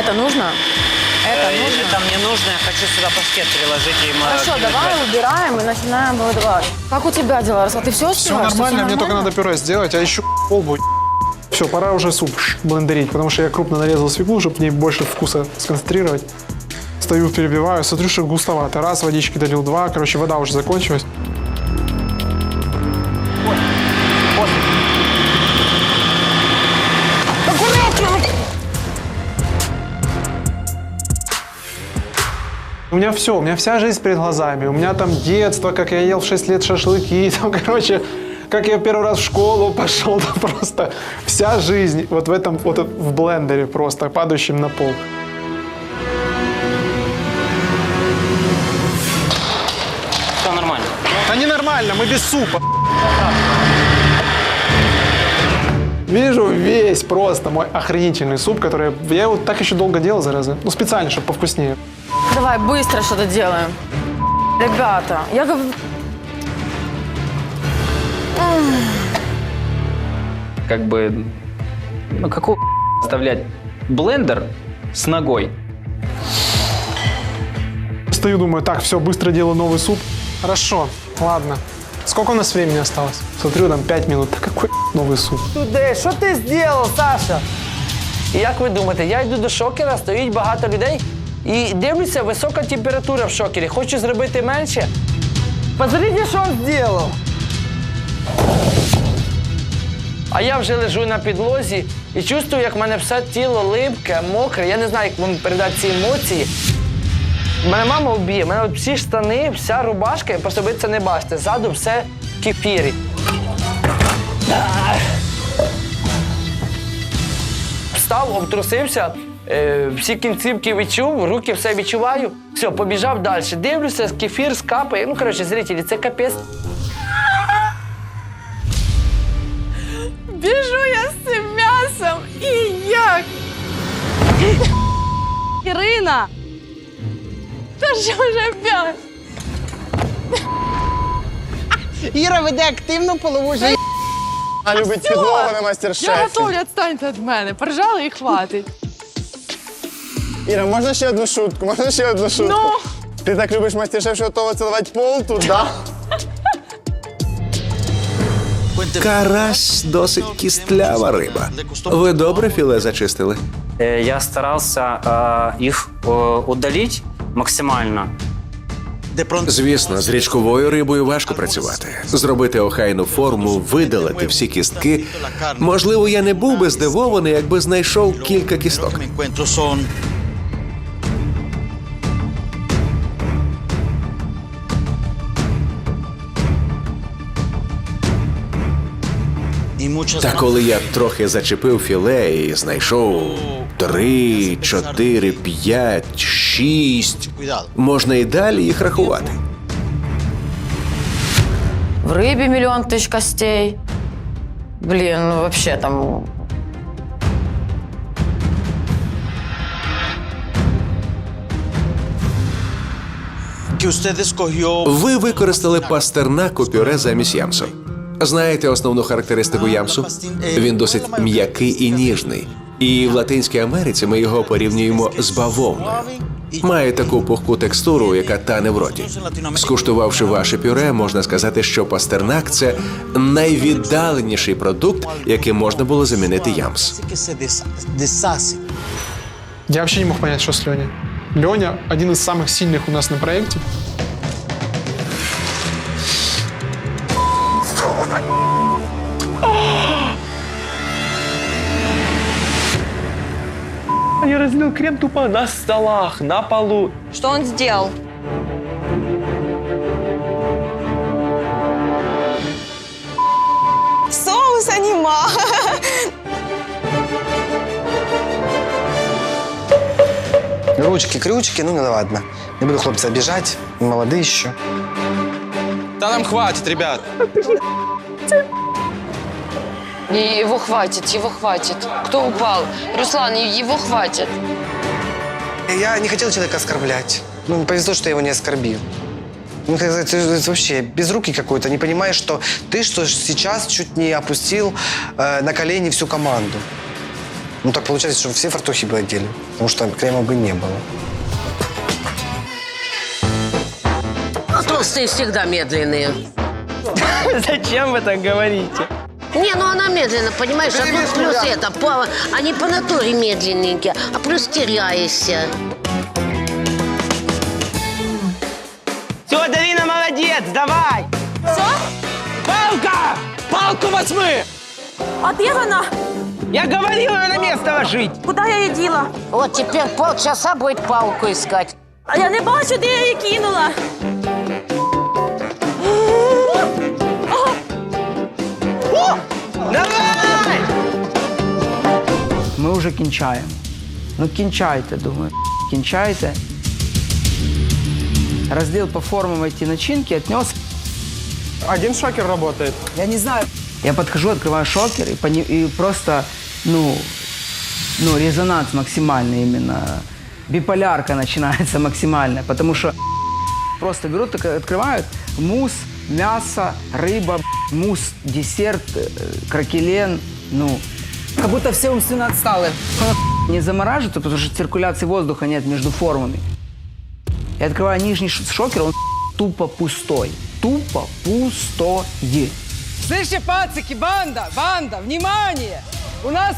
это нужно? Это Э, нужно? Это мне нужно, я хочу сюда паштет приложить им. э, Хорошо, кинуть давай убираем и начинаем выдавать. Как у тебя дела, Руслан? Ты все Все успеваешь? Что, нормально, мне только надо пюре сделать, а еще полбу. Все, пора уже суп блендерить, потому что я крупно нарезал свеклу, чтобы в ней больше вкуса сконцентрировать. Стою, перебиваю, смотрю, что густовато. Раз, водички долил, два. Короче, вода уже закончилась. У меня все, у меня вся жизнь перед глазами. У меня там детство, как я ел в 6 лет шашлыки, там, короче, как я первый раз в школу пошел, там просто вся жизнь вот в этом, вот в блендере просто, падающем на пол. Все нормально. А ненормально, мы без супа. Вижу весь просто мой охренительный суп, который я, его так еще долго делал, зараза. Ну, специально, чтобы повкуснее. Давай быстро что-то делаем. Ребята, я говорю... Как бы, ну какого оставлять блендер с ногой? Стою, думаю, так, все, быстро делаю новый суп. Хорошо, ладно. Сколько у нас времени осталось? Смотрю, там 5 минут. Да какой новый суп? Туди, що ти зробив, Саша? І як ви думаєте, я йду до шокера, стоїть багато людей і дивлюся, висока температура в шокері. Хочу зробити менше. Посмотрите, що він зробив. А я вже лежу на підлозі і чувствую, як в мене все тіло липке, мокре. Я не знаю, як вам передати ці емоції. Мене мама вб'є, мене от всі штани, вся рубашка, просто ви це не бачите. Ззаду все в кефірі. Встав, обтрусився, е, всі кінцівки відчув, руки все відчуваю. Все, побіжав далі. Дивлюся, кефір скапає. Ну, коротше, зрителі, це капець. Біжу я з цим м'ясом і як? Ірина! Та що вже п'ять? Іра веде активну полову життя. А любить підлогу на мастер-шефі. Я готовлю, відстаньте від мене. Поржали і хватить. Іра, можна ще одну шутку? Можна ще одну шутку? Ну, Ти так любиш мастер-шеф, що готова цілувати пол тут, да? Карась досить кістлява риба. Ви добре філе зачистили? Э, Я старался э, их э, удалить максимально. Звісно, з річковою рибою важко працювати. Зробити охайну форму, видалити всі кістки. Можливо, я не був би здивований, якби знайшов кілька кісток. Та коли я трохи зачепив філе і знайшов три, чотири, п'ять, шість, можна і далі їх рахувати. В рыбе миллион тысяч костей. Блин, ну вообще там... Ви використали пастернак у пюре замість ямсу. Знаєте основну характеристику ямсу? Він досить м'який і ніжний. І в Латинській Америці ми його порівнюємо з бавовною. Має таку пухку текстуру, яка тане в роті. Скуштувавши ваше пюре, можна сказати, що пастернак це найвіддаленіший продукт, яким можна було замінити ямс. Я вообще не мог понять, что с Леней. Леня один из самых сильных у нас на проекте. Разлил крем тупо на столах, на полу. що він зробив? Соуса нема. Ручки, крючки, ну не ладно. Не буду хлопца обижать, молодые еще. Та нам хватить, ребят. Его хватит, его хватит. Кто упал? Руслан, его хватит. Я не хотел человека оскорблять. Ну, повезло, что я его не оскорбил. Ну, как сказать, ты это вообще безрукий какой-то, не понимаешь, что ты что ж сейчас чуть не опустил э, на колени всю команду. Ну так получается, что все фартухи бы одели, потому что крема бы не было. А толстые всегда медленные. Зачем вы так говорите? Не, ну она медленно, понимаешь, а тут плюс это, по, они по натуре медленненькие, а плюс теряешься. Все, Дарина, молодец, давай! Все? Палка! Палку возьми! А де вона? Я говорил ее на место ложить! Куди я її діла? Вот теперь полчаса будет палку искать. А я не бачу, де я її кинула. вже кінчаємо. Ну кінчайте, думаю. Кінчайте. Розділ по формам эти начинки, отнес. Один шокер работает. Я не знаю. Я подхожу, открываю шокер и, пони- и просто, ну, ну, резонанс максимальный именно. Биполярка начинается максимальная, потому что просто берут, так открывают мусс, мясо, рыба, мусс, десерт, э, кракелен, ну, как будто все умственно отсталые. Не замораживаются, потому что циркуляции воздуха нет между формами. Я открываю нижний шокер, он тупо пустой. Тупо пустой. Слышите, пацики, банда, банда, внимание! У нас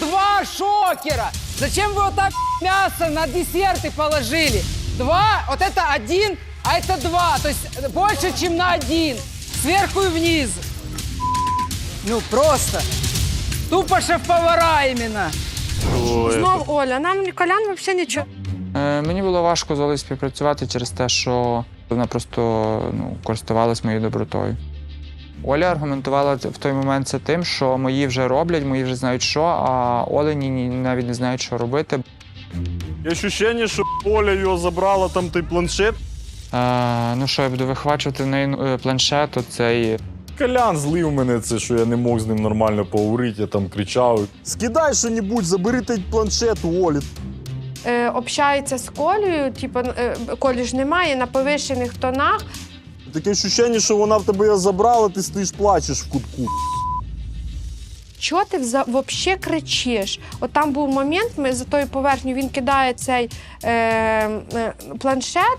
два шокера. Зачем вы вот так мясо на десерты положили? Два, вот это один, а это два. То есть больше, чем на один. Сверху и вниз. Ну, просто. Тупо шеф-повара именно. Знов Оля, нам Колян взагалі нічого. Е, Мені було важко з Олею співпрацювати через те, що вона просто ну, користувалась моєю добротою. Оля аргументувала в той момент це тим, що мої вже роблять, мої вже знають що, а Олені ні- навіть не знають, що робити. Є ощущення, що Оля його забрала там той планшет. Е, ну що, я буду вихвачувати в неї е, планшет, оцей. Колян злив мене це, що я не мог з ним нормально поговорити, я там кричав. Скидай що-небудь, забери той планшет у Олі. Е, общається з Колею, типу, е, Колі ж немає на повищених тонах. Таке ощущення, що вона в тебе його забрала, ти стоїш плачеш в кутку. Чого ти взагалі кричиш? От там був момент, ми за тою поверхню він кидає цей е, е, планшет,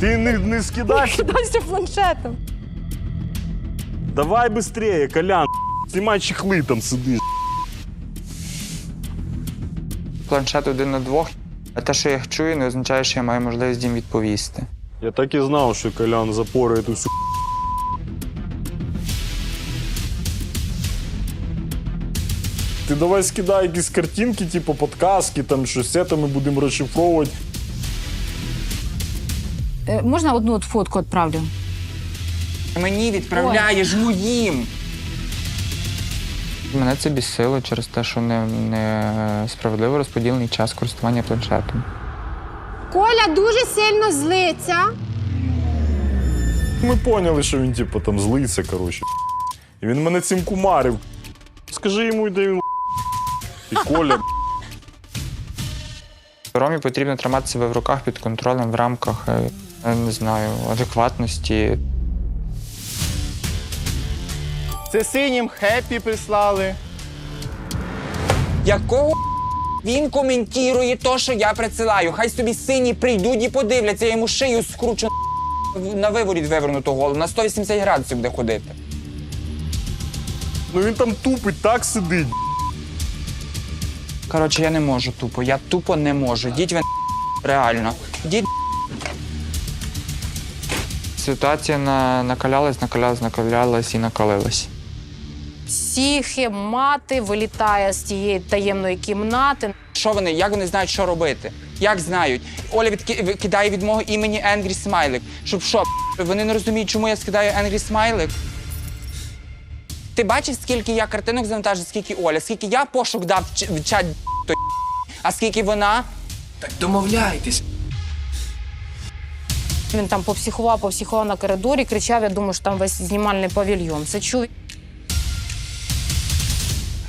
Ти не, не скидай. кидайся планшетом. Давай быстрее, Колян. Знімай чехли там сидиш. Планшет один на двох. А те, що я їх чую, не означає, що я маю можливість їм відповісти. Я так і знав, що Колян запорує ту всю. Ти давай скидай якісь картинки, типу подказки, там щось це, ми будемо розшифровувати. Можна одну от фотку відправлю? Мені відправляєш моїм. Мене це бісило через те, що не, не справедливо розподілений час користування планшетом. Коля дуже сильно злиться. Ми поняли, що він, типу, там злиться, коротше. І він мене цим кумарив. Скажи йому, де він. І Коля. Ромі потрібно тримати себе в руках під контролем в рамках, е, я не знаю, адекватності. Це синім хеппі прислали. Якого він коментує те, що я присилаю? Хай собі сині прийдуть і подивляться, я йому шию скручу на виворіт вивернуту голову, на 180 градусів буде ходити. Ну він там тупить, так сидить. Коротше, я не можу тупо, я тупо не можу. Діть ви реально. Діть. Ситуація на, накалялась, накалялась, накалялась і накалилась. Психемати вилітає з тієї таємної кімнати. Що вони, як вони знають, що робити? Як знають? Оля відки- кидає від мого імені Енгрі Смайлик. Щоб що, вони не розуміють, чому я скидаю Енгрі Смайлик? Ти бачиш, скільки я картинок завантажив, скільки Оля, скільки я пошук дав в ч- в чат той, а скільки вона? Так домовляйтесь. Він там попсихував, попсихував на коридорі, кричав, я думаю, що там весь знімальний павільйон. Це чув.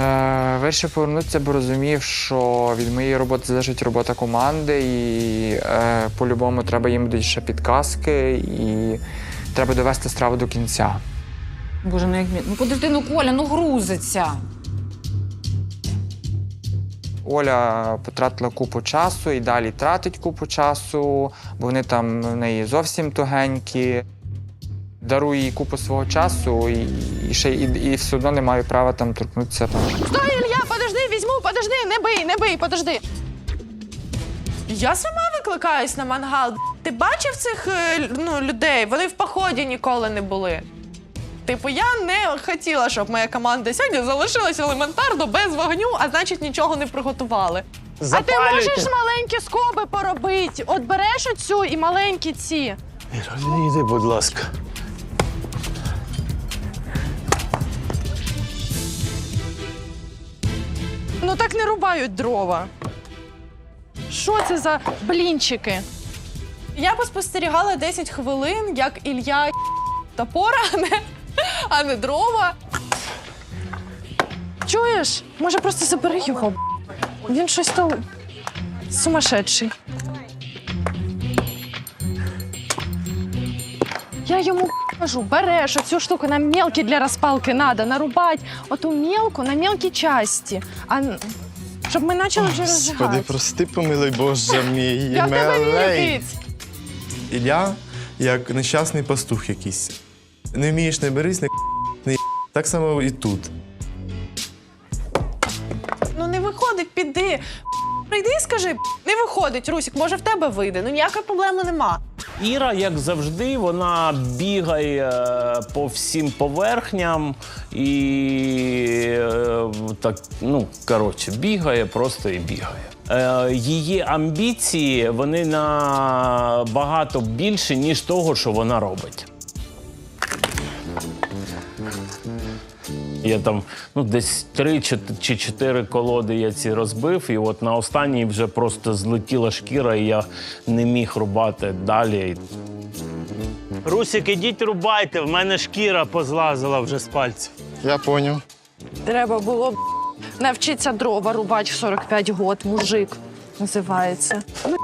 Е, вирішив повернутися, бо розумів, що від моєї роботи залежить робота команди, і е, по-любому треба їм будуть ще підказки, і треба довести страву до кінця. Боже, ну як мі- Ну подожди, ну Коля, ну грузиться. Оля потратила купу часу і далі тратить купу часу, бо вони там в неї зовсім тугенькі. Дарую їй купу свого часу і, і ще і, і все одно не маю права там торкнутися. Там. Стой, Ілля, подожди, візьму, подожди, не бий, не бий, подожди. Я сама викликаюсь на мангал. Ти бачив цих е, ну, людей? Вони в поході ніколи не були. Типу, я не хотіла, щоб моя команда сьогодні залишилась елементарно без вогню, а значить нічого не приготували. А ти можеш маленькі скоби поробити? От береш оцю і маленькі ці. Йди, будь ласка. Ну так не рубають дрова. Що це за блінчики? Я поспостерігала 10 хвилин, як Ілля топора, а не, а не дрова. Чуєш? Може, просто забери його. Він щось то сумасшедший. Я йому кажу, береш оцю штуку на мелкі для розпалки треба нарубати оту мелку на мелкі часті. А щоб ми почали вже розжигати. прости, помилуй Боже мій. Я в тебе вірить! Ілля, як нещасний пастух якийсь. Не вмієш, не берись, не не так само і тут. Ну не виходить, піди. Прийди і скажи, не виходить, Русік, може в тебе вийде. Ну ніякої проблеми нема. Іра, як завжди, вона бігає е, по всім поверхням і е, так, ну коротше, бігає просто і бігає. Е, Її амбіції вони набагато більше, ніж того, що вона робить. Я там ну, десь три чи- чотири колоди я ці розбив, і от на останній вже просто злетіла шкіра, і я не міг рубати далі. Русик, ідіть рубайте, в мене шкіра позлазила вже з пальців. Я поняв. Треба було б навчитися дрова рубати в 45 год, мужик називається. Ну,